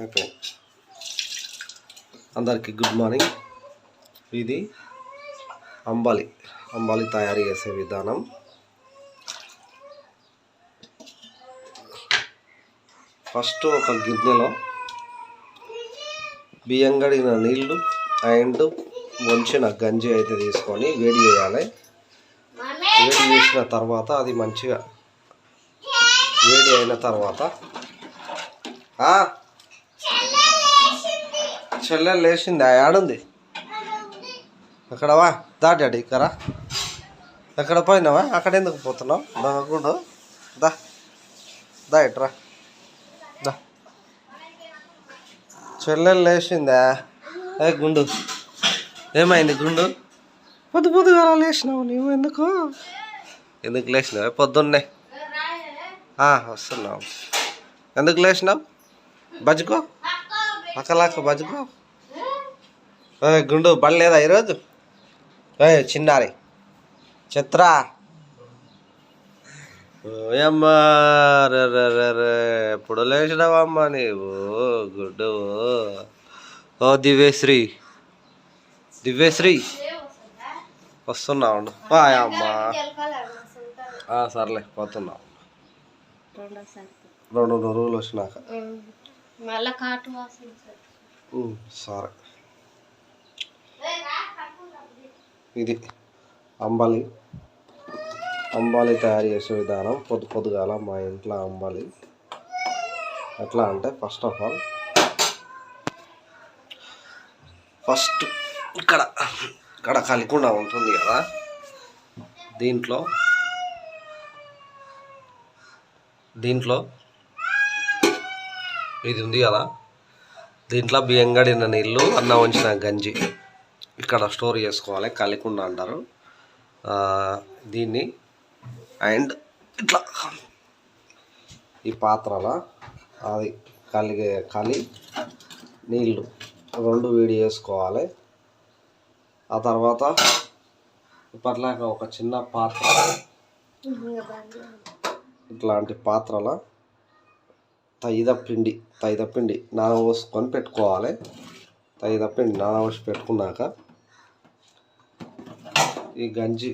అయిపోయింది అందరికీ good morning. ఇది అంబాలి అంబాలి తయారు చేసే విధానం. ఫస్ట్ ఒక గిన్నెలో బియ్యం కడిగిన నీళ్ళు అండ్ వంచిన గంజి అయితే తీసుకొని వేడి చేయాలి. వేడి చేసిన తర్వాత అది మంచిగా వేడి అయిన తర్వాత ఆ, చెల్లెలు లేచింది ఆడుంది అక్కడవా దాటాడు ఇక్కడ. ఎక్కడ పోయినావా? అక్కడ ఎందుకు పోతున్నావు? దొంగకుడు దా దా ఇట్రా దా. చెల్లెలు లేచిందా ఏ గుండు. ఏమైంది గుండు? పొద్దు పొద్దుగా లేచినావు నువ్వు ఎందుకు? ఎందుకు లేచినావు? పొద్దున్నే. వస్తున్నావు. ఎందుకు లేచినావు? బజ్జుకో? అక్కలాక్క బజ్జుకో ఏ గుండు బడి లేదా ఈరోజు? చిన్నారి. చిత్రా. ఓయమ్మా ఎప్పుడు లేచినావమ్మా నీవు? గుడ్డు ఓ దివ్యశ్రీ. దివ్యశ్రీ. వస్తున్నావు అమ్మా. సర్లే పోతున్నావు రెండు రోజులు వచ్చినాక. మళ్ళా కాటు వాసన సార్. సరే. ఇది అంబలి. అంబాలి తయారు చేసే విధానం పొద్దు పొద్దుగాల మా ఇంట్లో అంబాలి. ఎట్లా అంటే ఫస్ట్ ఆఫ్ ఆల్ ఫస్ట్ ఇక్కడ ఇక్కడ కలికుండా ఉంటుంది కదా. దీంట్లో దీంట్లో ఇది ఉంది కదా. దీంట్లో బియ్యం గడిన నీళ్ళు అన్నం వంచిన గంజి. ఇక్కడ స్టోర్ చేసుకోవాలి కలికుండ అంటారు. దీన్ని అండ్ ఇట్లా. ఈ పాత్రల అది కలిగే కలి నీళ్ళు రెండు వేడి చేసుకోవాలి. ఆ తర్వాత ఇప్పట్లాగా ఒక చిన్న పాత్ర. ఇట్లాంటి పాత్రల తైద పిండి పిండి నానబోసుకొని పెట్టుకోవాలి. తైద నానబోసి పెట్టుకున్నాక ఈ గంజి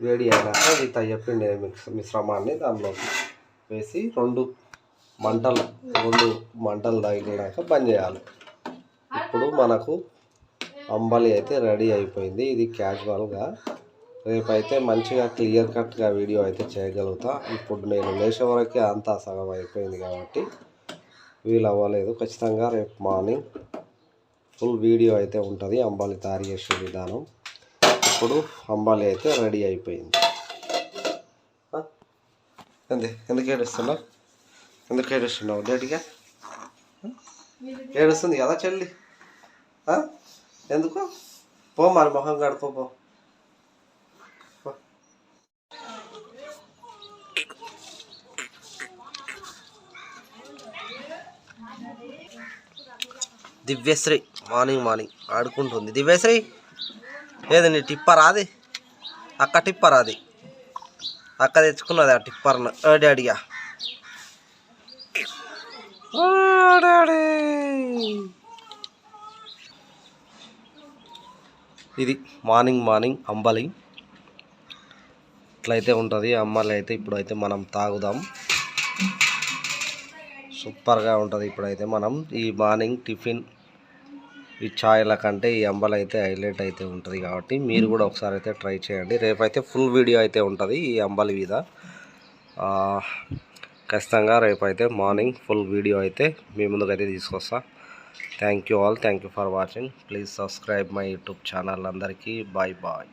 వేడి అయినాక ఈ తయ్యపిండి మిక్స్ మిశ్రమాన్ని దానిలో వేసి రెండు మంటలు రెండు మంటలు తగిలినాక బంద్ చేయాలి. ఇప్పుడు మనకు అంబలి అయితే రెడీ అయిపోయింది. ఇది క్యాజువల్గా రేపైతే మంచిగా క్లియర్ కట్గా వీడియో అయితే చేయగలుగుతా. ఇప్పుడు నేను లేచే వరకే అంతా సగం అయిపోయింది కాబట్టి వీలు అవ్వలేదు. ఖచ్చితంగా రేపు మార్నింగ్ ఫుల్ వీడియో అయితే ఉంటుంది. అంబాలి తయారు చేసే విధానం. ఇప్పుడు అంబాలి అయితే రెడీ అయిపోయింది. ఎందు ఎందుకు ఏడుస్తున్నావు? ఎందుకు ఏడుస్తున్నావు? డేట్గా ఏడుస్తుంది కదా చెల్లి? ఎందుకు? పో మరి మొహం పో పో. దివ్యశ్రీ మార్నింగ్ మార్నింగ్ ఆడుకుంటుంది. దివ్యశ్రీ ఏదండి టిప్పర్ అది అక్క టిప్పర్ అది అక్క తెచ్చుకున్నది ఆ టిప్పర్ను. డాడీగా డాడీ. ఇది మార్నింగ్ మార్నింగ్ అంబలి. ఇట్లయితే ఉంటుంది అమ్మాయిలు అయితే ఇప్పుడైతే మనం తాగుదాం. సూపర్గా ఉంటుంది ఇప్పుడైతే మనం. ఈ మార్నింగ్ టిఫిన్ ఈ ఛాయ్ల కంటే ఈ అంబలు అయితే హైలైట్ అయితే ఉంటుంది కాబట్టి మీరు కూడా ఒకసారి అయితే ట్రై చేయండి. రేపైతే ఫుల్ వీడియో అయితే ఉంటుంది ఈ అంబలి మీద. ఖచ్చితంగా రేపైతే మార్నింగ్ ఫుల్ వీడియో అయితే మీ ముందుకైతే తీసుకొస్తా. Thank you all. Thank you for watching. Please subscribe my YouTube channel అందరికీ. Bye bye.